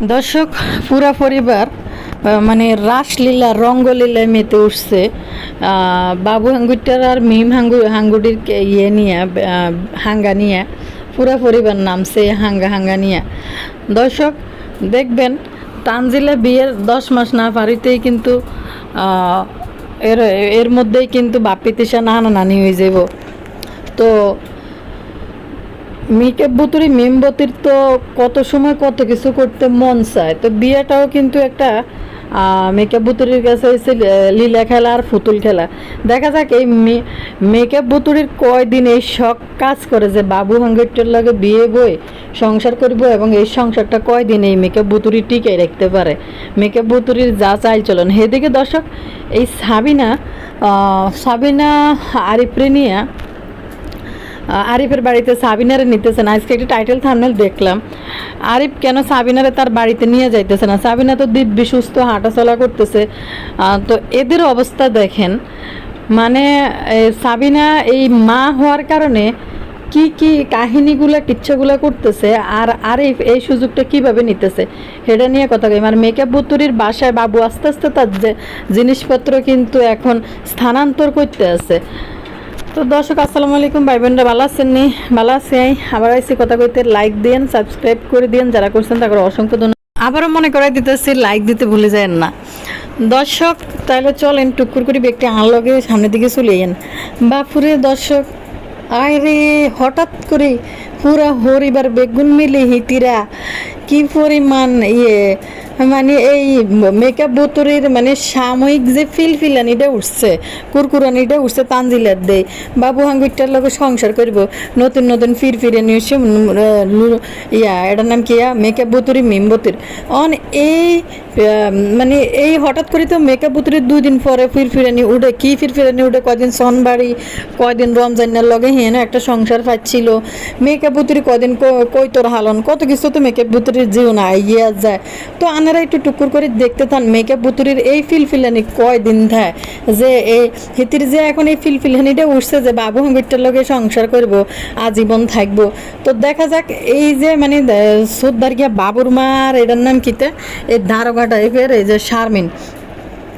দর্শক, পুরা পরিবার মানে রাসলীলা রঙ্গলীলায় মেতে উঠছে। বাবু হাঙ্গুটার আর মিম হাঙ্গু হাঙ্গুটির ইয়ে নিয়ে হাঙ্গা নিয়ে, পুরা পরিবার নামছে হাঙ্গা হাঙ্গা নিয়ে। দর্শক, দেখবেন, তানজিলা বিয়ের দশ মাস না পারিতেই কিন্তু এর এর মধ্যেই কিন্তু বাপ্পি তিসা নানা নানি হয়ে যাব তো মেকআপ বুতুরি মেমবতির তো কত সময় কত কিছু করতে মন চায়। তো বিয়েটাও কিন্তু একটা মেকআপ বুতুরির কাছে হয়েছে লীলা খেলা আর পুতুল খেলা। দেখা যাক এই মেকআপ বুতুরির কয়দিন এই শখ কাজ করে যে বাবু হাঙ্গেরটার লাগে বিয়ে বই, সংসার করব এবং এই সংসারটা কয়দিন এই মেকআপ বুতুরি টিকাই রাখতে পারে। মেকআপ বুতুরির যা চাল চলন সেদিকে দর্শক, এই সাবিনা সাবিনা আরিপ্রেনিয়া আরিফের বাড়িতে সাবিনারে নিতেছে না আজকে একটি টাইটেল থামনেল দেখলাম। আরিফ কেন সাবিনারে তার বাড়িতে নিয়ে যাইতেছে না? সাবিনা তো দিব্যি, সুস্থ, হাঁটাচলা করতেছে। তো এদের অবস্থা দেখেন। মানে সাবিনা এই মা হওয়ার কারণে কি কি কাহিনীগুলো, কিচ্ছাগুলো করতেছে আর আরিফ এই সুযোগটা কীভাবে নিতেছে? সেটা নিয়ে কথা কই। মানে মেকআপ বুতুরির বাসায় বাবু আস্তে আস্তে তার যে জিনিসপত্র কিন্তু এখন স্থানান্তর করতে আছে। তো দর্শক, আসসালামু আলাইকুম। ভাই বোনরা ভালো আছেন নি? ভালো আছি আবার আইসি কথা কইতে। লাইক দিয়েন সাবস্ক্রাইব করে দেন যারা করছেন তাদের অসংখ্য ধন্যবাদ। আবারও মনে করাই দিতেছি লাইক দিতে ভুলে যায় না। দর্শক তাহলে চলেন টুকুর করে ব্যক্তি আনলগে সামনের দিকে চলে যান। বাপুরে দর্শক আরে হঠাৎ করে পুরা হরিবার বেগুন মিলে হিতিরা কি পরিমাণ ইয়ে মানে এই মেকআপ বোতরের মানে সাময়িক যে ফিলফিলানিটা উঠছে কুরকুরানিটা উঠছে তানজিলার দেয় বাবু হাঙ্গুরটার লগে সংসার করব নতুন নতুন ফির ফিরে নিয়ে এসে উম, আহ, লু- ইয়া এটার নাম কি ইয়া? মেকআপ বোতরি মিমবতির অন এই মানে এই হঠাৎ করে তো মেকআপ বোতরির দুই দিন পরে ফির ফিরানি উঠে কি ফির ফিরানি উঠে? কয়দিন সনবাড়ি কয়দিন রমজানের লগে হেন একটা সংসার পাচ্ছিল মেকআপ বুতুরি কদিন কই তোর হালন, কত কিছু তো মেকআপ বুতুরির জীবন আইয়া যায়। তো আনারা একটু টুকুর করে দেখতে থান মেকআপ বুতুরির এই ফিলফিলানি কয় দিন থাকে যে এই হিতির যে এখন এই ফিলফিলানিটা উঠছে যে বাবু হাঙ্গিরটার লগে সংসার করব, আজীবন থাকব। তো দেখা যাক এই যে মানে শ্রদ্ধার গিয়া বাবুর মার, এটার নাম কিতে এই ধারোগা টাইপের এই যে শারমিন।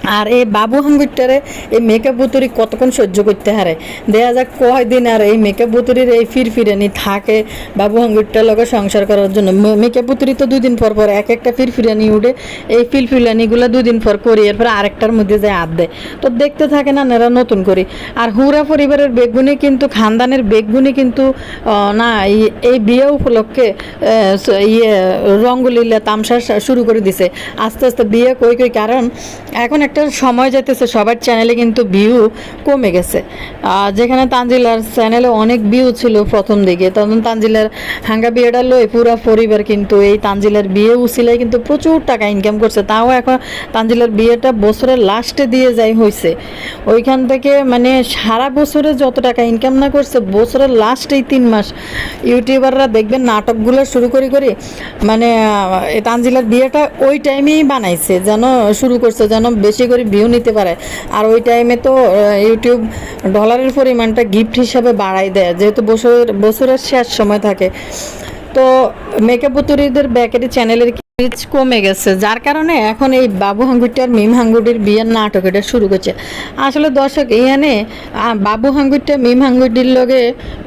আর এই বাবু হাঙ্গুরটারে এই মেকআপ বুতুরি কতক্ষণ সহ্য করতে হারে? দেয়া যাক কয়দিন আর এই মেকআপ বুতুরির এই ফিরফিরানি থাকে বাবু হাঙ্গুরটার লগে সংসার করার জন্য। মেকআপ বুতুরি তো দুদিন পর পর এক একটা ফিরফিরানি উঠে, এই ফিরফিরানিগুলো দুই দিন পর করি, এরপর আরেকটার মধ্যে যায় আদ দেয়। তো দেখতে থাকে না এরা নতুন করি। আর হুরা পরিবারের বেগুনি কিন্তু, খানদানের বেগুনি কিন্তু না, এই- বিয়ে উপলক্ষে ইয়ে রঙ্গলীলা তামসা শুরু করে দিছে। আস্তে আস্তে বিয়ে কই কই, কারণ এখন একটা সময় যাইতেছে, সবার চ্যানেলে কিন্তু ভিউ কমে গেছে। যেখানে তানজিলার চ্যানেলে অনেক ভিউ ছিল প্রথম দিকে, তখন তানজিলার হাঙ্গা বিয়েটা লই পুরা পরিবার কিন্তু এই তানজিলার বিয়ে উচিলে কিন্তু প্রচুর টাকা ইনকাম করছে। তাও এখন তানজিলার বিয়েটা বছরের লাস্টে দিয়ে যাই হয়েছে ওইখান থেকে মানে সারা বছরে যত টাকা ইনকাম না করছে, বছরের লাস্ট এই তিন মাস ইউটিউবাররা দেখবেন নাটকগুলো শুরু করি করি মানে তানজিলার বিয়েটা ওই টাইমেই বানাইছে, যেন শুরু করছে, যেন বেশি করে ভিউ নিতে পারে। আর ওই টাইমে তো ইউটিউব ডলারের পরিমাণটা গিফট হিসাবে বাড়াই দেয়, যেহেতু বছরের বছরের শেষ সময় থাকে। তো মেকআপ বুতুরিদের ব্যাকেটে চ্যানেলের রিচ কমে গেছে, যার কারণে এখন এই বাবু হাঙ্গুটি আর মিম হাঙ্গুটির বিয়ের নাটক এটা শুরু করছে। আসলে দর্শক, এখানে বাবু হাঙ্গুটি আর মিম হাঙ্গুটির লগে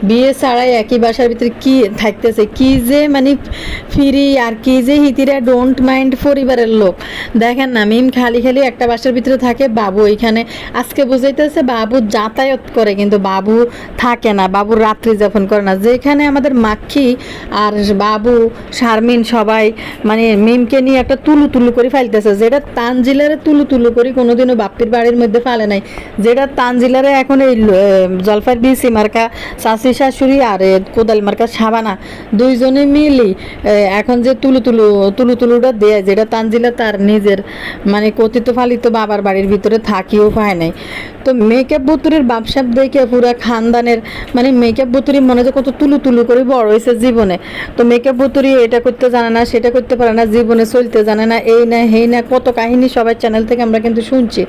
বিয়ে ছাড়াই একই বাসার ভিতরে কি থাকতেছে, কি যে মানে ফিরি আর কি যে হিতিরা ডোন্ট মাইন্ড পরিবারের লোক। দেখেন না, মিম খালি খালি একটা বাসার ভিতরে থাকে, বাবু এখানে, আজকে বুঝাইতেছে বাবু যাতায়াত করে, কিন্তু বাবু থাকে না, বাবু রাত্রি যাপন করে না। যেখানে আমাদের মাক্ষী আর বাবু, শারমিন সবাই মানে মিমকে নিয়ে একটা তুলু তুলু করে ফেলতেছে, যেটা তানজিলারে তুলু তুলু করে কোনোদিনও বাপ্পির বাড়ির মধ্যে ফেলে নাই। যেটা তানজিলারে এখন এই জলপাইর বিসি মার্কা শাশি শাশুড়ি আর কোদাল মার্কা সাবানা দুইজনে মিলি এখন যে তুলু তুলু তুলু তুলুটা দেয়, যেটা তানজিলা তার নিজের মানে কথিত ফালিত বাবার বাড়ির ভিতরে থাকিও পায় নাই। তো মেকআপ বুতুরির বাপসাপ দেখে পুরা খানদানের মানে মেকআপ বুতুরি মনে যে কত তুলু তুলু করে বড় হয়েছে জীবনে। তো মেকআপ বুতুরি এটা করতে জানে না, সেটা করতে পারে না জীবনে চলতে জানে না, এই না হেই না, কত কাহিনী সবাই চ্যানেল থেকে আমরা কিন্তু শুনছি।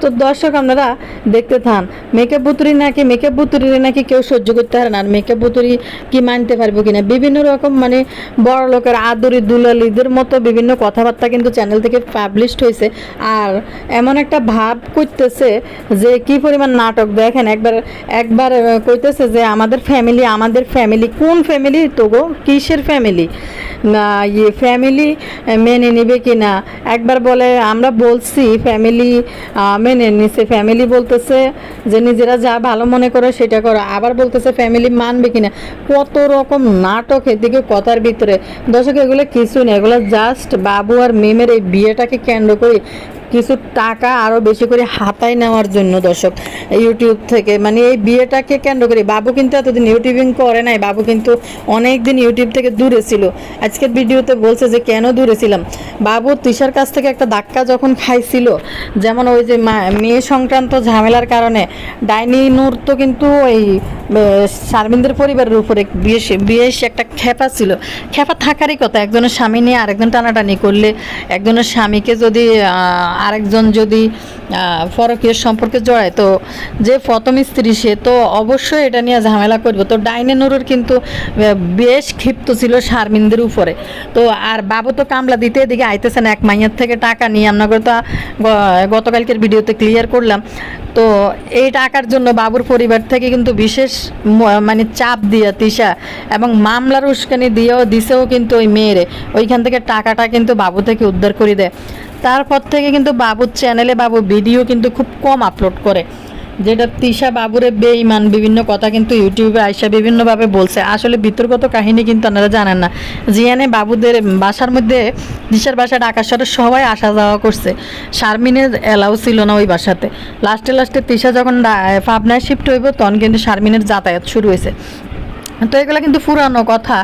তো দর্শক, আপনারা দেখতে থান মেকআপ বুতুরি নাকি মেকআপ বুতুরি নাকি কেউ সহ্য করতে পারে না, আর মেকআপ বুতুরি কি মানতে পারবে কিনা? বিভিন্ন রকম মানে বড় লোকের আদরি দুলালিদের মতো বিভিন্ন কথাবার্তা কিন্তু চ্যানেল থেকে পাবলিশড হয়েছে। আর এমন একটা ভাব করতেছে যে, কি পরিমাণ নাটক? দেখেন, একবার একবার কইতেছে যে, আমাদের ফ্যামিলি আমাদের ফ্যামিলি কোন ফ্যামিলি তো গো কিসের ফ্যামিলি না ইয়ে ফ্যামিলি মেনে নেবে কি না একবার বলে, আমরা বলছি ফ্যামিলি মেনে নিছে। ফ্যামিলি বলতেছে যে, নিজেরা যা ভালো মনে করে, সেটা করো। আবার বলতেছে ফ্যামিলি মানবে কি না কত রকম নাটক এদিকে কথার ভিতরে। দর্শক, এগুলো কিছু নেই এগুলো জাস্ট বাবু আর মেমের এই বিয়েটাকে কেন্দ্র করে কিছু টাকা আরও বেশি করে হাতায় নেওয়ার জন্য দর্শক ইউটিউব থেকে। মানে এই বিয়েটাকে কেন্দ্র করে, বাবু কিন্তু এতদিন ইউটিউবিং করে নাই, বাবু কিন্তু অনেক দিন ইউটিউব থেকে দূরে ছিল। আজকের ভিডিওতে বলছে যে, কেন দূরে ছিলাম? বাবু তিশার কাছ থেকে একটা ধাক্কা যখন খাইছিল, যেমন ওই যে মেয়ে সংক্রান্ত ঝামেলার কারণে, ডাইনি নূর তো কিন্তু ওই শারমিনদের পরিবারের উপরে বিয়ে বেশ একটা খেপা ছিল। খেপা থাকারই কথা, একজনের স্বামী নিয়ে আরেকজন টানাটানি করলে, একজনের স্বামীকে যদি আরেকজন যদি আহ, পরকীয় সম্পর্কে জড়ায় তো যে প্রথম স্ত্রী সে তো অবশ্যই এটা নিয়ে ঝামেলা করবে। তো ডাইনে নুরুর কিন্তু বেশ ক্ষিপ্ত ছিল শারমিনদের উপরে। তো আর বাবু তো কামলা দিতে এদিকে আইতেছেন এক মাইয়ার থেকে টাকা নিয়ে আমরা তো গতকালকের ভিডিওতে ক্লিয়ার করলাম। তো এই টাকার জন্য বাবুর পরিবার থেকে কিন্তু বিশেষ মানে চাপ দিয়ে তিশা এবং মামলার উস্কানি দিয়েও দিছেও কিন্তু ওই মেয়েরে। ওইখান থেকে টাকাটা কিন্তু বাবু থেকে উদ্ধার করে দেয়। তারপর থেকে কিন্তু বাবুর চ্যানেলে বাবু ভিডিও কিন্তু খুব কম আপলোড করে। যেটা তিশা বাবুরে বেঈমান, বিভিন্ন কথা কিন্তু ইউটিউবে আইসা বিভিন্নভাবে বলছে। আসলে বিতর্কত কাহিনী কিন্তু আপনারা জানেন না। জিয়ানে বাবুদের বাসার মধ্যে দিশার বাসা ঢাকার শহরে সবাই আসা যাওয়া করছে। শারমিনের এলাও ছিল না ওই বাসাতে। লাস্টে লাস্টে তিশা যখন পাবনায় শিফট হইব, তখন কিন্তু শারমিনের যাতায়াত শুরু হয়েছে। তো এগুলো কিন্তু পুরানো কথা।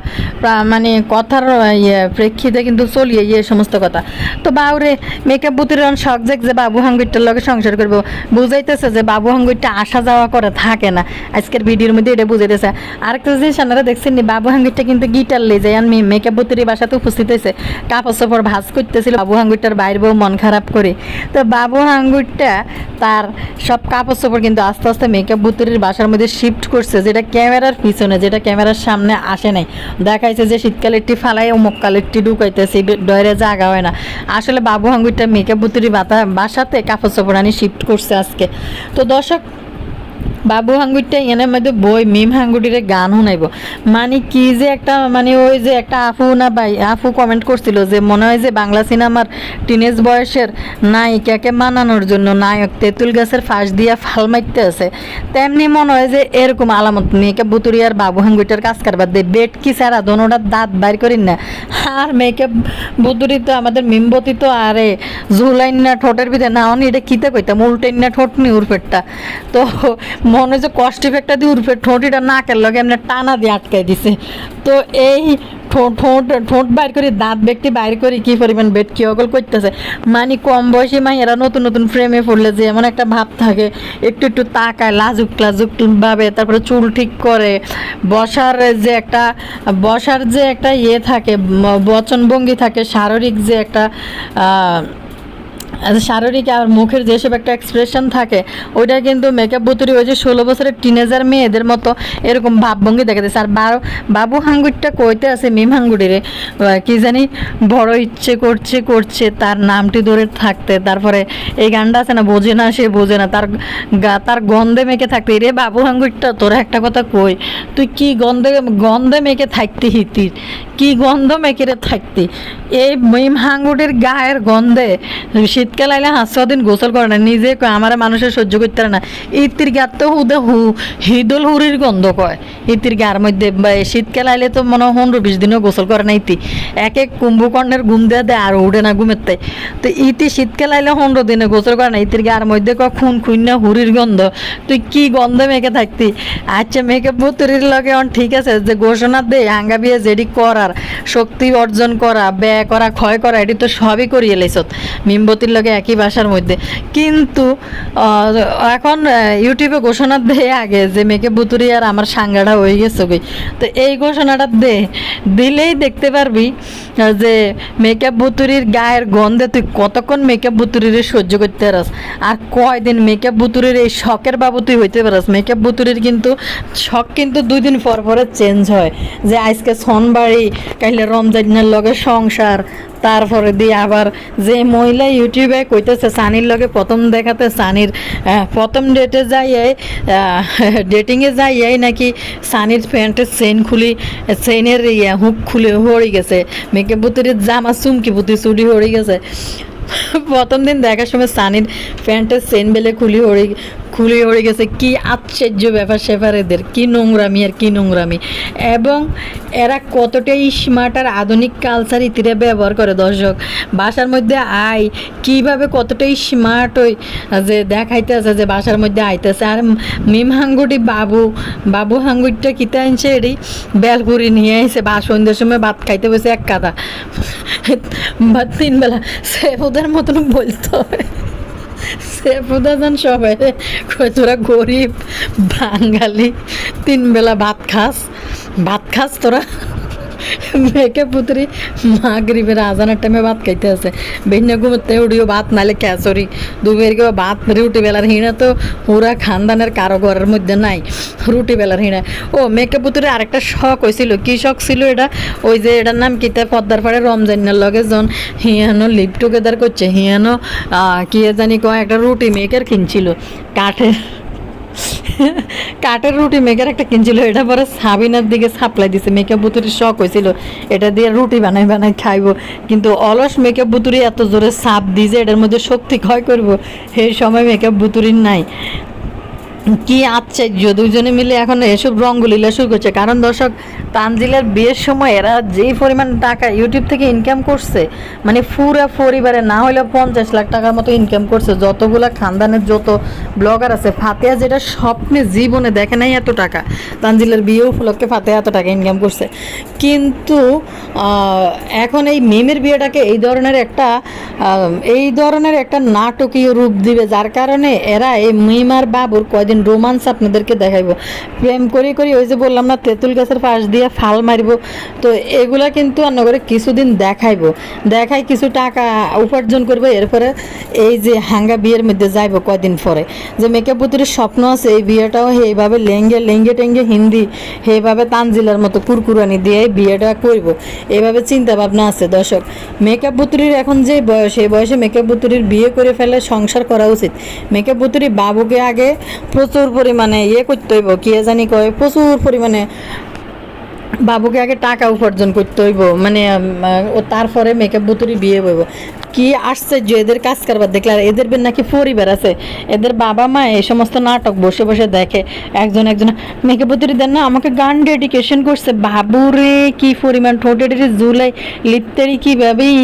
মানে কথার ইয়ে প্রেক্ষিতে কিন্তু চলিয়ে ইয়ে সমস্ত কথা। তো বাউরে মেকআপ বুতির শখ যে যে বাবু হাঙ্গুরটার লগে সংসার করব। বুঝাইতেছে যে বাবু হাঙ্গুরটা আসা যাওয়া করে থাকে না। আজকের ভিডিওর মধ্যে এটা বুঝাইতেছে। আরেকটা জিনিস আপনারা দেখছেন নি, বাবু হাঙ্গুরটা কিন্তু গিটার লে যায়। আমি মেকআপ বুতির বাসাতে উপস্থিত হয়েছে। কাপড় সাপড় ভাজ করতেছিল। বাবু হাঙ্গুরটার বাইর বউ মন খারাপ করে। তো বাবু হাঙ্গুরটা তার সব কাপড় চোপড় কিন্তু আস্তে আস্তে মেকআপ বুতুরির বাসার মধ্যে শিফট করছে, যেটা ক্যামেরার পিছনে, যেটা ক্যামেরার সামনে আসে নাই। দেখাইছে যে শীতকালেরটি ফালাই অমুক কালেরটি ঢুকাইতেছে ডয়ের জাগা হয় না। আসলে বাবু হাঙ্গুরটা মেকআপ বুতুরি বাতা বাসাতে কাপড় চোপড় আনি শিফট করছে আজকে। তো দর্শক বাবু হাঙ্গুরটা এনে মধ্যে বই, মিম হাঙ্গুটিরে গান শুনাইব। মানে কি যে একটা মানে ওই যে একটা আফু না ভাই, আফু কমেন্ট করছিল যে মনে হয় যে বাংলা সিনেমার টিনেজ বয়সের নায়িকাকে মানানোর জন্য নায়ক তেঁতুল গাছের ফাঁস দিয়া ফাল মারতে আছে। তেমনি মনে হয় যে এরকম আলামত মেয়েকে বুতুরিয়ার বাবু হাঙ্গুইটার কাজ কারবার দেয় বেট কি ছাড়া দোনোটার দাঁত বাইর করিন না। আর মেয়েকে বুতুরি তো আমাদের মিমবতি তো আরে ঝুলাইন না ঠোঁটের ভিতরে, না, অনি, এটা কিতে কইতাম উল্টেন না ঠোঁট নি উরপেটটা তো মনে যে কষ্ট একটা দিয়ে উরপেট ঠোঁটিটা নাকের লগে এমনি টানা দিয়ে আটকাই দিছে। তো এই ঠোঁট ঠোঁট ঠোঁট বাইর করে, দাঁত ব্যক্তি বাইর করে কি পরিমাণ বেড কি অগল করতেছে? মানে কম বয়সী মাইয়েরা নতুন নতুন ফ্রেমে পড়লে যে এমন একটা ভাব থাকে, একটু একটু তাকায়, লাজুক লাজুক ভাবে, তারপরে চুল ঠিক করে। বসার যে একটা, বসার যে একটা ইয়ে থাকে বচনভঙ্গি থাকে, শারীরিক যে একটা শারীরিক আর মুখের যেসব একটা এক্সপ্রেশন থাকে, ওইটা কিন্তু মেকআপ বুতুরি ওই যে ষোলো বছরের টিনেজার মেয়েদের মতো এরকম ভাবভঙ্গি দেখা দিচ্ছে আর বাবু হাঙ্গুরটা কইতে আছে মিম হাঙ্গুরিরে। কি জানি, বড় ইচ্ছে করছে করছে, তার নামটি ধরে থাকতে। তারপরে এই গানটা আছে না, বোঝে না সে, বোঝে না। তার গা- তার গন্ধে মেখে থাকতে। রে বাবু হাঙ্গুরটা, তোরা একটা কথা কই, তুই কি গন্ধে গন্ধে মেখে থাকতে হিতির কি গন্ধ মেখে থাকতি? এই মিম হাঙ্গুটির গায়ের গন্ধে শীতকাল আইলে হাঁস দিন গোসল করে না নিজে কয় আমার মানুষের সহ্য করতে পারে না। ইতির গাত তো হুদে হু, হিদল হুরির গন্ধ কয়। ইতির গার মধ্যে শীতকাল আইলে তো মনে হয় পনেরো বিশ দিনও গোসল করে না ইতি। এক এক কুম্ভকর্ণের ঘুম দেয়া দেয় আর উঠে না ঘুমের তাই তো ইতি শীতকাল আইলে পনেরো দিনে গোসল করে না ইতির গার মধ্যে কয়, খুন খুন না হুরির গন্ধ। তুই কি গন্ধ মেখে থাকতি? আচ্ছা মেখে বুতুরির লগে অন ঠিক আছে, যে ঘোষণা দে হাঙ্গা বিয়ে যেটি করার শক্তি অর্জন করা ব্যয় করা ক্ষয় করা এটি তো সবই করিয়ে লেছত মিমবতির লগে একই বাসার মধ্যে। কিন্তু এখন ইউটিউবে ঘোষণা দেয় আগে যে মেকে বুতুরি আর আমার সাঙ্গাটা হয়ে গেছে গই তো এই ঘোষণাটা দে, দিলেই দেখতে পারবি যে মেকআপ বুতুরির গায়ের গন্ধে তুই কতক্ষণ মেকআপ বুতুরির সহ্য করতে পারস? আর কয়দিন মেকআপ বুতুরির এই শখের বাবু তুই হইতে পারস? মেকআপ বুতুরির কিন্তু, শখ কিন্তু দুই দিন পর পরে চেঞ্জ হয়। যে আজকে সনবাড়ি কাইলে রমজানের লগে সংসার তারপরে দিয়ে আবার যে মহিলা ইউটিউবে কইতেছে সানির লগে প্রথম দেখাতে সানির প্রথম ডেটে যাইয়াই ডেটিংয়ে যাইয়াই নাকি সানির প্যান্টের চেন খুলি চেনের ইয়া হুক খুলে হড়ি গেছে। মেকে বুতির জামা চুমকি বুতি চুরি হয়ে গেছে। প্রথম দিন দেখার সময় সানির প্যান্টের সেন বেলে খুলি হয়ে খুলি হয়ে গেছে। কি আশ্চর্য ব্যাপার স্যাপার এদের। কি নোংরামি আর কি নোংরামি। এবং এরা কতটাই স্মার্ট আর আধুনিক কালচার ইতিরে ব্যবহার করে, দর্শক। বাসার মধ্যে আই কীভাবে কতটাই স্মার্ট ওই যে দেখাইতে আছে যে বাসার মধ্যে আইতেছে। আর মিম হাঙ্গুটি বাবু বাবু হাঙ্গুটিটা কিতে আনছে এটি বেলপুরি নিয়ে এসে বা সন্ধ্যের সময় ভাত খাইতে বসে এক কাদা বা তিন বেলা। সেফুদের মতন বলতে হবে। সেফুদা যান সবাই। কয় তোরা গরিব, বাঙালি তিন বেলা ভাত খাস। ভাত খাস তোরা? মেকে পুত্রি, মা গরিবের আজানের টাইমে ভাত খাইতে আছে। ভিন্ন ঘুমতে উড়িও ভাত নালে ক্যাচরি দুবের কেউ ভাত, রুটি বেলার হিনা তো পুরা খানদানের কারও ঘরের মধ্যে নাই, রুটি বেলার হিনা ও মেকে পুত্রের আরেকটা শখ হয়েছিল কি শখ ছিল এটা? ওই যে এটার নাম কিতা পদ্মার পাড়ে রমজানের লগে জন হিয়ানো লিপ টুগেদার করছে, হিয়ানো কি জানি কয়, একটা রুটি মেকার কিনছিল। কাঠের কাঠের রুটি মেকার একটা কিনছিল, এটা পরে সাবিনার দিকে সাপ্লাই দিছে। মেকআপ বুতুরি শখ হয়েছিল এটা দিয়ে রুটি বানাই বানাই খাইব। কিন্তু অলস মেকআপ বুতুরি এত জোরে সাপ যে এটার মধ্যে শক্তি ক্ষয় করব। সেই সময় মেকআপ বুতুরির নাই। কি আশ্চর্য দুজনে মিলে এখন এসব রঙ্গলীলা শুরু করছে। কারণ দর্শক, তানজিলের বিয়ের সময় এরা যেই পরিমাণ টাকা ইউটিউব থেকে ইনকাম করছে মানে পুরা পরিবারে না হলেও পঞ্চাশ লাখ টাকার মতো ইনকাম করছে। যতগুলা খানদানের যত ব্লগার আছে, ফাতেহা যেটা স্বপ্নে জীবনে দেখে নাই এত টাকা, তানজিলের বিয়ে উপলক্ষে ফাতেহা এত টাকা ইনকাম করছে। কিন্তু এখন এই মেমের বিয়েটাকে এই ধরনের একটা এই ধরনের একটা নাটকীয় রূপ দিবে, যার কারণে এরা এই মিম আর বাবুর কয়দিন রোমান্স আপনাদেরকে দেখাইবো। প্রেম করি করি ওই যে বললাম না, তেঁতুল গাছের পাশ দিয়ে ফাল মারিব। তো এগুলা কিন্তু অন্য করে কিছুদিন দেখাইবো। দেখাই কিছু টাকা উপার্জন করব, এরপরে এই যে হাঙ্গা বিয়ের মধ্যে যাইবো কয়দিন পরে। যে মেকআপ পুতুরের স্বপ্ন আছে, এই বিয়েটাও এইভাবে লেঙ্গে লেঙ্গে টেঙ্গে হিন্দি, সেইভাবে তানজিলার মতো কুরকুরানি দিয়ে বিয়েটা করব। এইভাবে চিন্তা ভাবনা আছে, দর্শক। মেকআপ বুতুরির এখন যে বয়স এই বয়সে মেকআপ বুতুরির বিয়ে করে ফেলে সংসার করা উচিত। মেকআপ বুতুরি বাবুকে আগে প্রচুর পরিমাণে ইয়ে করতে হইব কি জানি কয় প্রচুর পরিমাণে বাবুকে আগে টাকা উপার্জন করতে হইব মানে ও তারপরে মেকআপ বুতুরি বিয়ে হইব। কি আশ্চর্য এদের কাজ কারবার দেখলে, আর এদের নাকি পরিবার আছে। এদের বাবা মা এই সমস্ত নাটক বসে বসে দেখে। একজন একজন মেকআপ বুতুরি দেন না, আমাকে গান ডেডিকেশন করছে। বাবুরে কি পরিমাণ ঠোঁটে জুলাই লিপতেরি কীভাবেই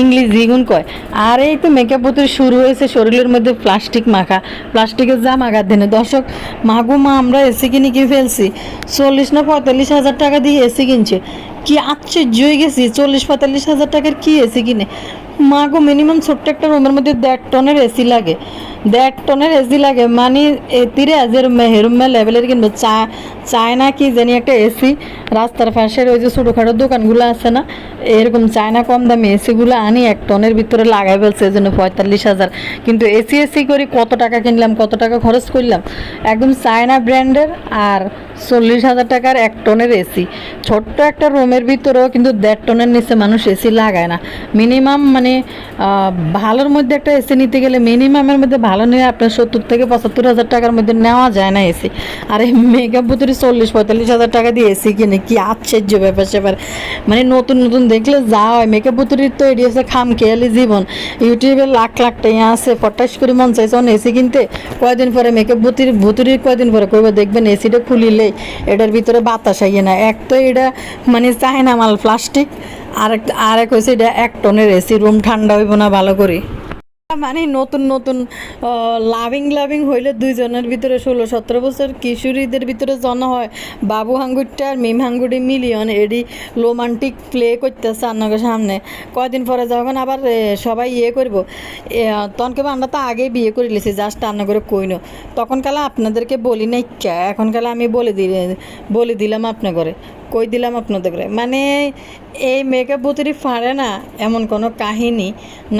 ইংলিশ দ্বিগুণ কয়? আর এই তো মেকআপ বুতুরি শুরু হয়েছে শরীরের মধ্যে প্লাস্টিক মাখা। প্লাস্টিকের জামা গার দিনে দর্শক, মাগো মা, আমরা এসি কিনে কি ফেলছি। চল্লিশ না পঁয়তাল্লিশ হাজার টাকা দিয়ে এসি কিনছে? কি আশ্চর্য হয়ে গেছি, চল্লিশ পঁয়তাল্লিশ হাজার টাকার কি এসি কিনে? মা গো মিনিমাম ছোট্ট একটা রুমের মধ্যে দেড় টনের এসি লাগে। দেড় টনের এসি লাগে মানে এতিরে আজের মেহেরুমা লেভেলের কিনবে চা চায়না কি জানি একটা এসি রাস্তার পাশের ওই যে ছোটোখাটো দোকানগুলো আছে না, এরকম চায়না কম দামি এসিগুলো আনি, এক টনের ভিতরে লাগাই ফেলছে, এই জন্য পঁয়তাল্লিশ হাজার। কিন্তু এসি এসি করে কত টাকা কিনলাম, কত টাকা খরচ করলাম? একদম চায়না ব্র্যান্ডের আর চল্লিশ হাজার টাকার এক টনের এসি ছোট্ট একটা রুমের ভিতরেও কিন্তু দেড় টনের নিচে মানুষ এসি লাগায় না। মিনিমাম মানে ভালোর মধ্যে একটা এসি নিতে গেলে মিনিমামের মধ্যে ভালো নিয়ে আপনার সত্তর থেকে পঁচাত্তর হাজার টাকার মধ্যে নেওয়া যায় না এসি আর এই মেকআপ বুতুরি চল্লিশ পঁয়তাল্লিশ হাজার টাকা দিয়ে এসি কিনে, কি আশ্চর্য ব্যাপার স্যাপার। মানে নতুন নতুন দেখলে যা হয় মেকআপ বুতুরির তো এটি হচ্ছে খাম খেয়ালি জীবন ইউটিউবে লাখ লাখ টাকা আছে, পটাশ করে মন চাইছে অন এসি কিনতে। কয়দিন পরে মেকআপ বুতুরি বুতুরির কয়দিন পরে করবে দেখবেন এসিটা খুলিলেই এটার ভিতরে বাতাস আইয়ে না। এক তো এটা মানে চায় না মাল প্লাস্টিক আর এক আর এক হয়েছে এটা এক টনের এসি রুম ঠান্ডা হইব না ভালো করে। মানে নতুন নতুন লাভিং লাভিং হইলে দুইজনের ভিতরে ষোলো সতেরো বছর কিশোরীদের ভিতরে জন্ম হয়। বাবু হাঙ্গুরটা আর মিম হাঙ্গুরি মিলিয়ন এডি রোমান্টিক প্লে করতেছে আন্নাকে সামনে। কয়দিন পরে যখন আবার সবাই ইয়ে করব এ, তখনকে আমরা তো আগেই বিয়ে করে লিছি জাস্ট রান্না করে কইনো। তখন কালে আপনাদেরকে বলি নাই এখন কালে আমি বলে দিই বলে দিলাম আপনার ঘরে কই দিলাম আপনাদের মানে এই মেকআপ বুতুরি ফাঁড়ে না, এমন কোনো কাহিনী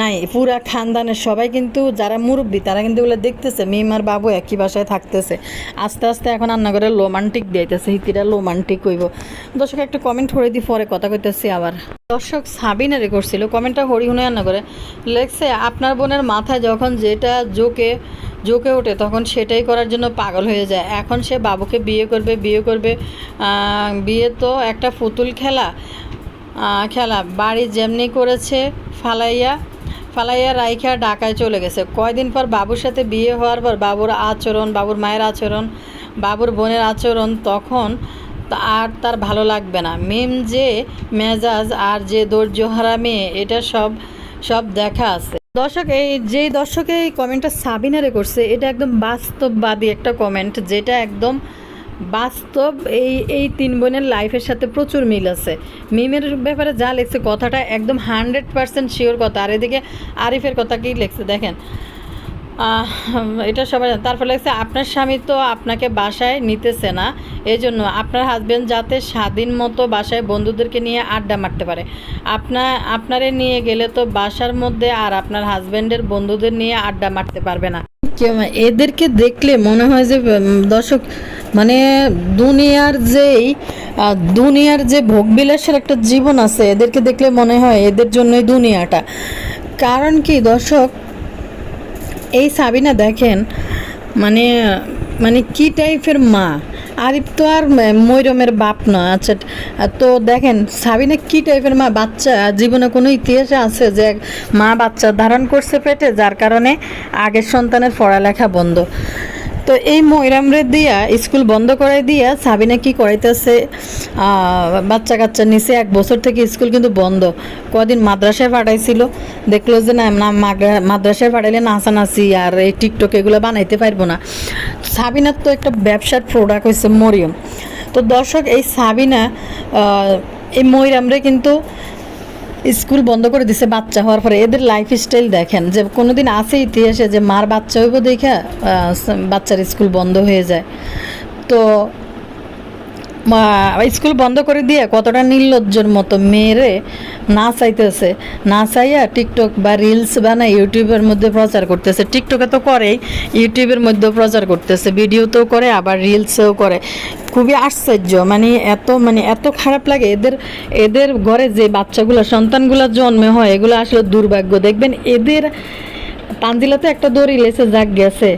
নাই। পুরা খানদানের সবাই কিন্তু, যারা মুরব্বী, তারা কিন্তু ওগুলো দেখতেছে। মিমার বাবু একই বাসায় থাকতেছে। আস্তে আস্তে এখন রান্নাঘরে রোমান্টিক দিয়েতেছে হিতিরা রোমান্টিক হইব। দর্শক, একটা কমেন্ট করে দিই পরে কথা কইতেছি আবার। দর্শক সাবিনা সাবিনারে করছিল কমেন্টটা হরি হুনে রান্না করে লেখছে, আপনার বোনের মাথায় যখন যেটা জোকে জোকে ওঠে, তখন সেটাই করার জন্য পাগল হয়ে যায়। এখন সে বাবুকে বিয়ে করবে বিয়ে করবে বিয়ে তো একটা পুতুল খেলা খেলা। বাড়ি যেমনি করেছে ফালাইয়া ফালাইয়া রাইখা ঢাকায় চলে গেছে। কয়দিন পর বাবুর সাথে বিয়ে হওয়ার পর বাবুর আচরণ, বাবুর মায়ের আচরণ, বাবুর বোনের আচরণ, তখন আর তার ভালো লাগবে না। মেম যে মেজাজ আর যে ধৈর্যহারা মেয়ে, এটা সব সব দেখা আছে। দর্শক, এই যেই দর্শক এই কমেন্টটা সাবিনারে করছে, এটা একদম বাস্তববাদী একটা কমেন্ট, যেটা একদম বাস্তব এই এই তিন বোনের লাইফের সাথে প্রচুর মিল আছে। মিমের ব্যাপারে যা লেখছে কথাটা একদম হান্ড্রেড পার্সেন্ট শিওর কথা। আর এদিকে আরিফের কথা কি লেখছে দেখেন? এটা সবাই। তারপর লেগেছে, আপনার স্বামী তো আপনাকে বাসায় নিতেছে না। এই জন্য আপনার হাজব্যান্ড যাতে স্বাধীন মতো বাসায় বন্ধুদেরকে নিয়ে আড্ডা মারতে পারে। আপনার আপনারে নিয়ে গেলে তো বাসার মধ্যে আর আপনার হাজব্যান্ডের বন্ধুদের নিয়ে আড্ডা মারতে পারবে না। এদেরকে দেখলে মনে হয় যে দর্শক মানে দুনিয়ার যেই দুনিয়ার যে ভোগবিলাসের একটা জীবন আছে, এদেরকে দেখলে মনে হয় এদের জন্যই দুনিয়াটা। কারণ কি দর্শক এই সাবিনা দেখেন মানে মানে কি টাইপের মা? আরিফ তো আর ময়রমের বাপ না আচ্ছা তো দেখেন সাবিনা কি টাইপের মা? বাচ্চা, জীবনে কোনো ইতিহাসে আছে যে মা বাচ্চা ধারণ করছে পেটে, যার কারণে আগের সন্তানের পড়ালেখা বন্ধ। তো এই ময়রামরে দিয়া, স্কুল বন্ধ করাই দিয়া সাবিনা কি করাইতেছে? বাচ্চা কাচ্চা নিচে এক বছর থেকে স্কুল কিন্তু বন্ধ। কদিন মাদ্রাসায় পাঠাইছিল, দেখল যে না না মাদ্রাসায় পাঠাইলে নাচানাচি আর এই টিকটক এগুলো বানাইতে পারব না। সাবিনার তো একটা ব্যবসার প্রোডাক্ট হয়েছে মরিয়ম। তো দর্শক, এই সাবিনা এই ময়রামরে কিন্তু স্কুল বন্ধ করে দিছে বাচ্চা হওয়ার পরে। এদের লাইফ স্টাইল দেখেন, যে কোনোদিন আছে ইতিহাসে যে মার বাচ্চা হইব দেখা বাচ্চার স্কুল বন্ধ হয়ে যায়। তো স্কুল বন্ধ করে দিয়ে কতটা নির্লজ্জর মতো মেয়েরে না চাইতেছে। না চাইয়া টিকটক বা রিলস বানায় ইউটিউবের মধ্যে প্রচার করতেছে। টিকটকে তো করেই, ইউটিউবের মধ্যেও প্রচার করতেছে, ভিডিওতেও করে, আবার রিলসেও করে। খুবই আশ্চর্য মানে এত মানে এত খারাপ লাগে। এদের এদের ঘরে যে বাচ্চাগুলো, সন্তানগুলো জন্মে হয়, এগুলো আসলে দুর্ভাগ্য। দেখবেন এদের তানজিলাতে একটা দড়ি লেসে যাক গেছে।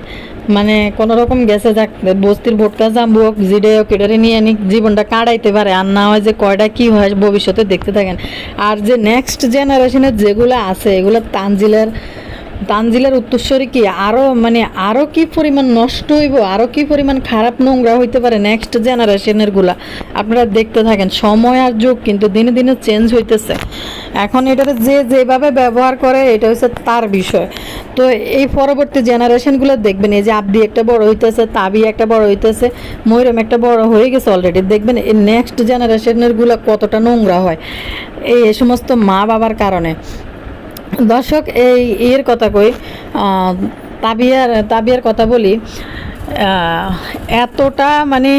মানে কোনো রকম গেছে যাক, বস্তির ভোটকা জাম্বু হোক, জিডে হোক নিয়ে নিক জীবনটা কাটাইতে পারে। আর না হয় যে কয়টা কি হয়, ভবিষ্যতে দেখতে থাকেন। আর যে নেক্সট জেনারেশনের যেগুলো আছে, এগুলো তানজিলার তানজিলের উত্তরস্বরী কি আরও মানে আরও কি পরিমাণ নষ্ট হইব আরও কি পরিমাণ খারাপ নোংরা হইতে পারে নেক্সট জেনারেশনেরগুলা? আপনারা দেখতে থাকেন, সময় আর যুগ কিন্তু দিনে দিনে চেঞ্জ হইতেছে। এখন এটাতে যে যেভাবে ব্যবহার করে, এটা হচ্ছে তার বিষয়। তো এই পরবর্তী জেনারেশনগুলো দেখবেন, এই যে আবদি একটা বড় হইতেছে, তাবি একটা বড় হইতেছে ময়ূরম একটা বড় হয়ে গেছে অলরেডি দেখবেন এই নেক্সট জেনারেশনেরগুলা কতটা নোংরা হয়। এই সমস্ত মা বাবার কারণে। দর্শক, এই এর কথা কই তাবিয়ার তাবিয়ার কথা বলি এতটা মানে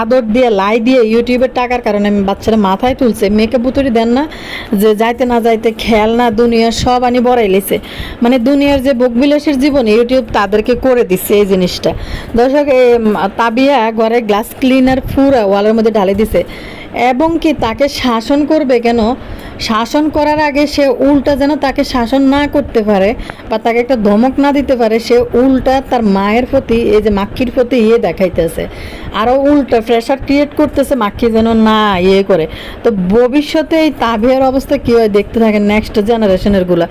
আদর দিয়ে, লাই দিয়ে ইউটিউবের টাকার কারণে আমি বাচ্চারা মাথায় তুলছে। মেকআপ বুতুরি দেন না, যে যাইতে না যাইতে খেলনা দুনিয়া সব আনি বড়াই লেছে। মানে দুনিয়ার যে ভোগবিলাসের জীবন ইউটিউব তাদেরকে করে দিচ্ছে এই জিনিসটা। দর্শক, এই তাবিয়া ঘরে গ্লাস ক্লিনার ফুরা ওয়ালের মধ্যে ঢালে দিছে। এবং কি তাকে শাসন করবে কেন? শাসন করার আগে সে উল্টা যেন তাকে শাসন না করতে পারে বা তাকে একটা ধমক না দিতে পারে, সে উল্টা তার মায়ের প্রতি, এই যে মাক্ষির প্রতি ইয়ে দেখাইতেছে। আরও উল্টা প্রেশার ক্রিয়েট করতেছে মাক্ষি যেন না ইয়ে করে। তো ভবিষ্যতে এই তাবিয়ার অবস্থা কী হয় দেখতে থাকে নেক্সট জেনারেশনেরগুলা।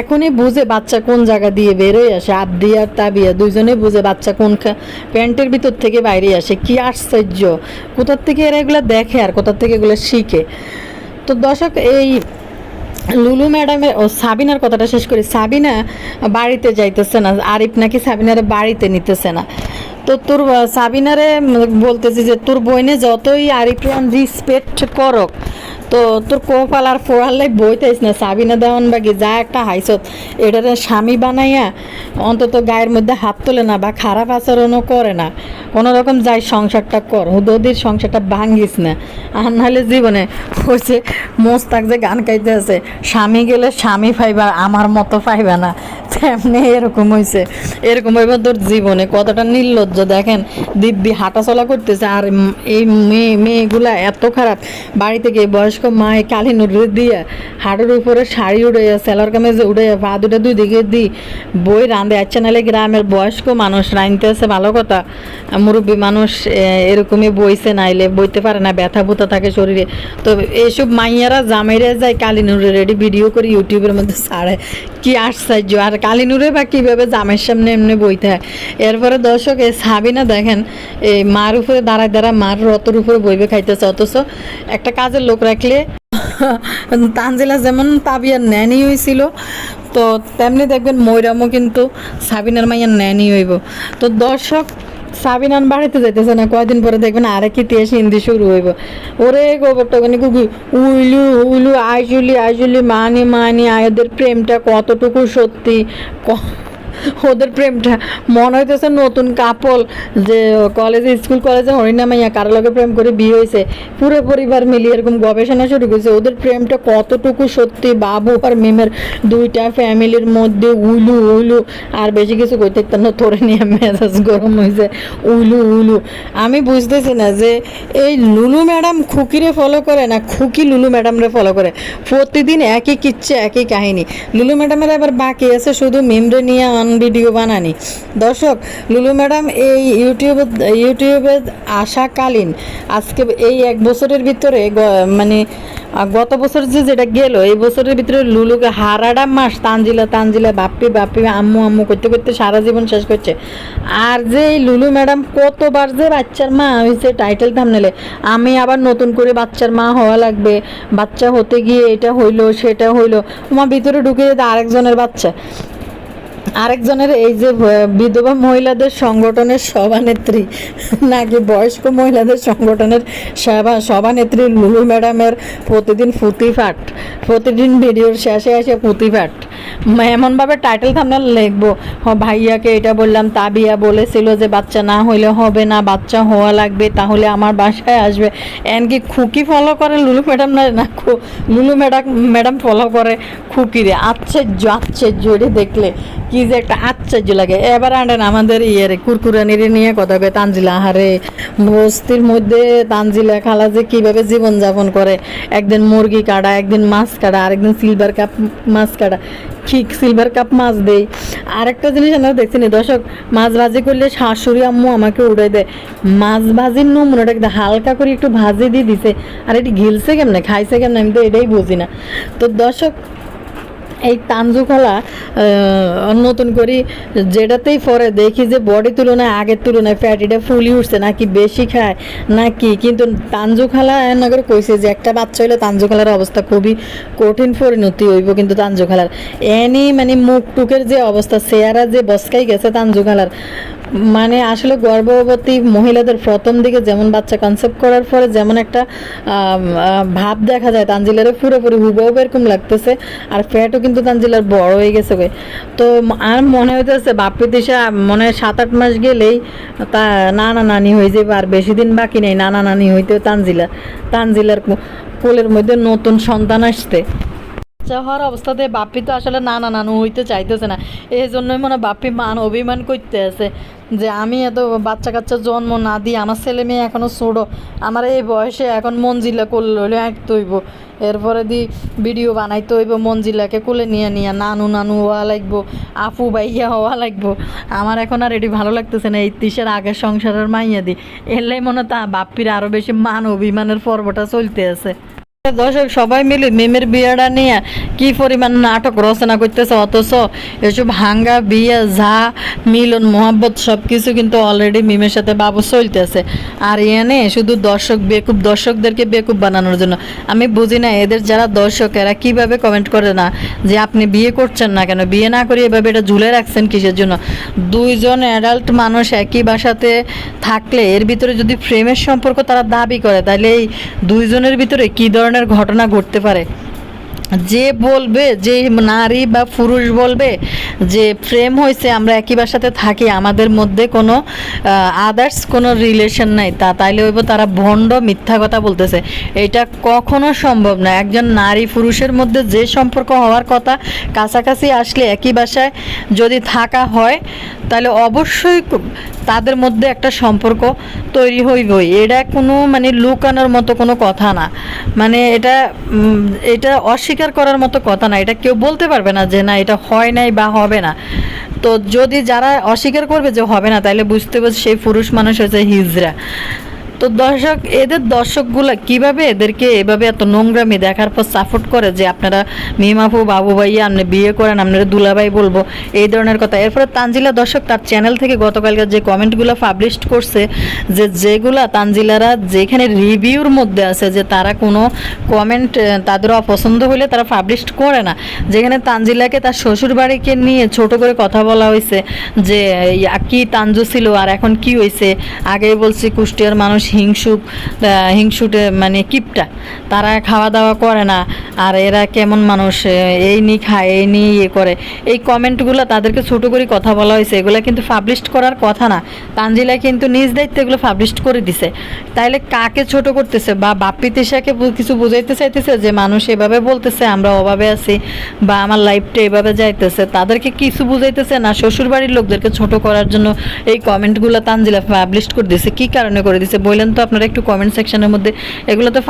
এখনই বুঝে বাচ্চা কোন জায়গা দিয়ে বেরোয় আসে। আবদি আর তাবিয়া দুইজনে বুঝে বাচ্চা কোন প্যান্টের ভিতর থেকে বাইরে আসে। কি আশ্চর্য! কোথার থেকে এরা এগুলো দেখে আর কোথার থেকে এগুলো শিখে? তো দর্শক, এই লুলু ম্যাডামের ও সাবিনার কথাটা শেষ করি। সাবিনা বাড়িতে যাইতেছে না, আরিফ নাকি সাবিনার বাড়িতে নিতেছে না। তো তোর সাবিনারে বলতেছি যে তোর বইনে যতই আরিফিয়ান রিসপেক্ট করক তো তোর কোপাল আর ফোড়ালে বইতেছ না, সাবিনা দেওয়ান বাকি যা একটা হাইসত। এটারে স্বামী বানাইয়া অন্তত গায়ের মধ্যে হাত তোলে না বা খারাপ আচরণও করে না। কোনো রকম যাই সংসারটা কর, হুদদির সংসারটা ভাঙ্গিস না। আর নাহলে জীবনে হচ্ছে মোস্তাক যে গান গাইতে আছে, স্বামী গেলে স্বামী পাইবা আমার মতো পাইবা না। তেমনি এরকম হয়েছে এরকম হইবা তোর জীবনে, কতটা নির্লজ্জ। দেখেন, দিব্যি হাঁটাচলা করতেছে আর এই মেয়ে মেয়েগুলা এত খারাপ। বাড়ি থেকে বয়স্ক মায়ে কালি নুড়ে দিয়ে হাড়ের উপরে শাড়ি উড়ে সেলার কামেজে উড়ে পা দুটা দুই দিকে দি বই রাঁধে। আচ্ছা নাহলে গ্রামের বয়স্ক মানুষ রাঁধতেছে, ভালো কথা। মুরব্বী মানুষ এরকমই বইছে, নাইলে বইতে পারে না, ব্যথা বুথা থাকে শরীরে। তো এইসব মাইয়ারা জামাইরা যায় কালি কালিনুরে রেডি ভিডিও করে ইউটিউবের মধ্যে ছাড়ে। কি আশ্চর্য! আর কালিনুরে বা কীভাবে জামের সামনে এমনি বইতে হয়? এরপরে দর্শক, এই সাবিনা দেখেন, এই মার উপরে দাঁড়ায় দাঁড়ায় মার রতর উপরে বইবে খাইতেছে। অথচ একটা কাজের লোক রাখলে তানজিলা যেমন তাবিয়ার ন্যানি হয়েছিল তো তেমনি দেখবেন ময়রামও কিন্তু সাবিনার মাইয়ার ন্যানি হইব। তো দর্শক সাবিনান বাড়িতে যাইতেছে না, কয়দিন পরে দেখবেন আরেক ইতিহাস হিন্দি শুরু হইব। ওরে গোবরটা ওখানে কুকু উইলু উইলু, আইজুলি আইজুলি, মানি মানি, আয়দের প্রেমটা কতটুকু সত্যি, ক- ওদের প্রেমটা। মনে হইতেছে নতুন কাপল যে কলেজে স্কুল কলেজে হরিণা মাইয়া কারও লগে প্রেম করে বিয়ে হয়েছে পুরো পরিবার মিলিয়ে এরকম গবেষণা শুরু করেছে। ওদের প্রেমটা কতটুকু সত্যি, বাবু আর মিমের দুইটা ফ্যামিলির মধ্যে উলু উলু, আর বেশি কিছু করতে না, তোরে নিয়ে মেজাজ গরম হয়েছে উলু উলু। আমি বুঝতেছি না যে এই লুলু ম্যাডাম খুকিরে ফলো করে না খুকি লুলু ম্যাডামরে ফলো করে? প্রতিদিন একই কিচ্ছে একই কাহিনী। লুলু ম্যাডামের আবার বাকি আছে, শুধু মিমরে নিয়ে অন ভিডিও বানানি। দর্শক, লুলু ম্যাডাম, এই ইউটিউবে ইউটিউবে আসাকালীন আজকে এই এক বছরের ভিতরে মানে গত বছর যে যেটা গেল, এই বছরের ভিতরে লুলুকে হারাডা মাস তানজিলা তানজিলা, বাপ্পি বাপ্পি, আম্মু আম্মু করতে করতে সারা জীবন শেষ করছে। আর যে এই লুলু ম্যাডাম কতবার যে বাচ্চার মা হয়েছে টাইটেল থামনেলে আমি আবার নতুন করে বাচ্চার মা হওয়া লাগবে। বাচ্চা হতে গিয়ে এটা হইল, সেটা হইল, তোমার ভিতরে ঢুকে যেতে আরেকজনের বাচ্চা। আরেকজনের এই যে বিধবা মহিলাদের সংগঠনের সভানেত্রী, নাকি বয়স্ক মহিলাদের সংগঠনের সভা, সভানেত্রী লুলু ম্যাডামের প্রতিদিন ফুতিফাট প্রতিদিন ভিডিওর শেষে এসে ফুতিফাট এমনভাবে টাইটেল থামনে লিখব ভাইয়াকে এটা বললাম, তাবিয়া বলেছিল যে বাচ্চা না হইলে হবে না, বাচ্চা হওয়া লাগবে, তাহলে আমার বাসায় আসবে। এমনকি খুকি ফলো করে লুলু ম্যাডাম না না লুলু ম্যাডাম ম্যাডাম ফলো করে খুকিরে? আশ্চর্য আশ্চর্য এটা দেখলে, কি যে একটা আশ্চর্য লাগে। এবার আনেন আমাদের ইয়ে রে কুরকুরানির নিয়ে কথা কয়, তানজিলা, আহারে, বস্তির মধ্যে তানজিলা খালা যে কীভাবে জীবনযাপন করে। একদিন মুরগি কাটা, একদিন মাছ কাটা, আরেকদিন সিলভার কাপ মাছ কাটা। ঠিক সিলভার কাপ মাছ দেই। আরেকটা জিনিস আমরা দেখছি নি, দর্শক, মাছ ভাজি করলে শাশুড়ি আম্মু আমাকে উড়ে দেয়। মাছ ভাজির নমুনাটা একদম হালকা করে একটু ভাজি দিয়ে দিছে। আর এটি ঘিলছে কেমনে, খাইছে কেমনে, আমি তো এটাই বুঝি না। তো দর্শক এই তানজুখালা নতুন করি, যেটাতেই পরে দেখি যে বডি তুলনায় আগের তুলনায় ফ্যাটিটা ফুলি উঠছে, নাকি বেশি খায়, নাকি, কিন্তু তানজু তানজুখালা নগর কইছে যে একটা বাচ্চা হইলে তানজুখালার অবস্থা খুবই কঠিন পরিণতি হইব কিন্তু তানজুখালার এনি মানে মুখ টুকের যে অবস্থা, চেহারা যে বসকাই গেছে তানজুখালার মানে আসলে গর্ভবতী মহিলাদের প্রথম দিকে যেমন বাচ্চা কনসেপ্ট করার পরে যেমন একটা ভাব দেখা যায় তানজিলারে পুরোপুরি হুবহু এরকম লাগতেছে, আর ফ্যাটও কিন্তু তানজিলার বড় হয়ে গেছে গে। তো আর মনে হইতেছে বাপ্পি দিশা মনে সাত, আট মাস গেলেই তা নানা নানি হয়ে যাবে আর বেশি দিন বাকি নেই, নানা নানি হইতে তানজিলা তানজিলার কোলের মধ্যে নতুন সন্তান আসতে বাচ্চা হওয়ার অবস্থাতে বাপ্পি তো আসলে না না নানু হইতে চাইতেছে না। এই জন্যই মনে বাপ্পি মান অভিমান করতে আছে যে আমি এত বাচ্চা কাচ্চা জন্ম না দিই আমার ছেলে মেয়ে এখনও ছোটো, আমার এই বয়সে এখন মঞ্জিলা করলে হলে আঁকতে হইব। এরপরে দি ভিডিও বানাইতে হইব মঞ্জিলাকে কোলে নিয়ে নিয়ে নানু নানু হওয়া লাগবো, আপু বাইয়া হওয়া লাগবো। আমার এখন আর এটি ভালো লাগতেছে না, এই তিসের আগের সংসারের মাইয়া দি। এলেই মনে তা বাপ্পির আরও বেশি মান অভিমানের পর্বটা চলতে আছে। দর্শক, সবাই মিলে মেমের বিয়েটা নিয়ে কি পরিমাণ নাটক রচনা করতেছে, অথচ এসব হাঙ্গা, বিয়ে যা মিলন, মোহাব্বত সব কিছু কিন্তু অলরেডি মিমের সাথে বাবু চলতেছে। আর এনে শুধু দর্শক, বেকুব দর্শকদেরকে বেকুব বানানোর জন্য। আমি বুঝি না এদের যারা দর্শক, এরা কীভাবে কমেন্ট করে না যে আপনি বিয়ে করছেন না কেন? বিয়ে না করে এভাবে এটা ঝুলে রাখছেন কিসের জন্য? দুইজন অ্যাডাল্ট মানুষ একই বাসাতে থাকলে এর ভিতরে যদি প্রেমের সম্পর্ক তারা দাবি করে, তাহলে এই দুইজনের ভিতরে কি ধরনের ঘটনা ঘটতে পারে। যে বলবে, যে নারী বা পুরুষ বলবে যে প্রেম হয়েছে আমরা একই বাসাতে থাকি, আমাদের মধ্যে কোনো আদার্স কোনো রিলেশন নাই, তা তাইলে হইব তারা ভণ্ড মিথ্যা কথা বলতেছে। এটা কখনো সম্ভব না। একজন নারী পুরুষের মধ্যে যে সম্পর্ক হওয়ার কথা কাছাকাছি আসলে একই বাসায় যদি থাকা হয় তাহলে অবশ্যই তাদের মধ্যে একটা সম্পর্ক তৈরি হইবই। এটা কোনো মানে লুকানোর মতো কোনো কথা না। মানে এটা এটা অস্বীকার করার মতো কথা না। এটা কেউ বলতে পারবে না যে না, এটা হয় নাই বা হবে না। তো যদি যারা অস্বীকার করবে যে হবে না তাহলে বুঝতে পারছি সেই পুরুষ মানুষ হচ্ছে হিজড়া তো দর্শক, এদের দর্শকগুলা কীভাবে এদেরকে এভাবে এত নোংরামি দেখার পর সাপোর্ট করে যে আপনারা মিমাপু, বাবু ভাইয়া, আপনি বিয়ে করেন, আপনারা দুলাভাই বলব, এই ধরনের কথা। এরপরে তানজিলা দর্শক, তার চ্যানেল থেকে গতকালকে যে কমেন্টগুলো পাবলিশ করছে, যে যেগুলা তানজিলারা যেখানে রিভিউর মধ্যে আছে, যে তারা কোনো কমেন্ট তাদের অপছন্দ হলে তারা পাবলিশ করে না। যেখানে তানজিলাকে তার শ্বশুর বাড়িকে নিয়ে ছোট করে কথা বলা হয়েছে যে কি তানজু ছিল, আর এখন কি হয়েছে আগে বলছি, কুষ্টিয়ার মানুষ হিংসুক হিংসুটে মানে কিপটা, তারা খাওয়া দাওয়া করে না, আর এরা কেমন মানুষ এই নি খায়, এই নি ইয়ে করে। এই কমেন্টগুলো তাদেরকে ছোট করে কথা বলা হয়েছে, এগুলো কিন্তু পাবলিশ করার কথা না। তানজিলা কিন্তু নিজ দায়িত্বে এগুলো পাবলিশ করে দিছে। তাইলে কাকে ছোট করতেছে, বা বাপ্পি তিশাকে কিছু বুঝাইতে চাইতেছে যে মানুষ এভাবে বলতেছে, আমরা অভাবে আছি, বা আমার লাইফটা এভাবে যাইতেছে, তাদেরকে কিছু বুঝাইতেছে না। শ্বশুর বাড়ির লোকদেরকে ছোট করার জন্য এই কমেন্টগুলো তানজিলা পাবলিশ করে দিছে। কি কারণে করে দিছে বললেন তো আপনারা একটু কমেন্ট সেকশনের মধ্যে। এগুলো তো